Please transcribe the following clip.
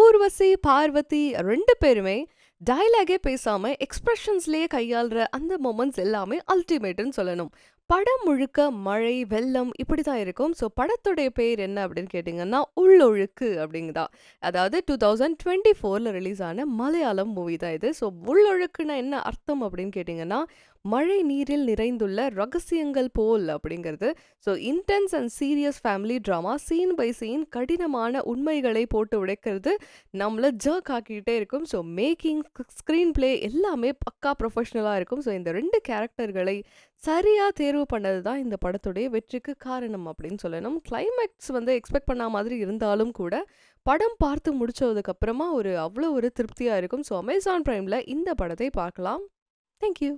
ஊர்வசி பார்வதி ரெண்டு பேருமே டைலாகே பேசாம எக்ஸ்பிரஷன்ஸ்லயே கையாளுற அந்த மொமெண்ட்ஸ் எல்லாமே அல்டிமேட்னு சொல்லணும். படம் முழுக்க மழை வெள்ளம் இப்படி தான் இருக்கும். ஸோ படத்துடைய பேர் என்ன அப்படின்னு கேட்டிங்கன்னா உள்ளொழுக்கு அப்படிங்குதா. அதாவது டூ தௌசண்ட் டுவெண்ட்டி ஃபோரில் ரிலீஸ் ஆன மலையாளம் மூவி தான் இது. ஸோ உள்ளொழுக்குன்னா என்ன அர்த்தம் அப்படின்னு கேட்டிங்கன்னா மழை நீரில் நிறைந்துள்ள ரகசியங்கள் போல் அப்படிங்கிறது. So intense and serious family drama scene by scene கடினமான உண்மைகளை போட்டு உடைக்கிறது நம்மளை ஜர்க் ஆக்கிக்கிட்டே இருக்கும். ஸோ மேக்கிங் ஸ்க்ரீன் ப்ளே எல்லாமே பக்கா ப்ரொஃபஷ்னலாக இருக்கும். ஸோ இந்த ரெண்டு கேரக்டர்களை சரியாக தேர்வு பண்ணது தான் இந்த படத்துடைய வெற்றிக்கு காரணம் அப்படின்னு சொல்லணும். கிளைமேக்ஸ் வந்து எக்ஸ்பெக்ட் பண்ண மாதிரி இருந்தாலும் கூட படம் பார்த்து முடித்ததுக்கப்புறமா ஒரு அவ்வளோ ஒரு திருப்தியாக இருக்கும். ஸோ அமேசான் ப்ரைமில் இந்த படத்தை பார்க்கலாம். தேங்க்யூ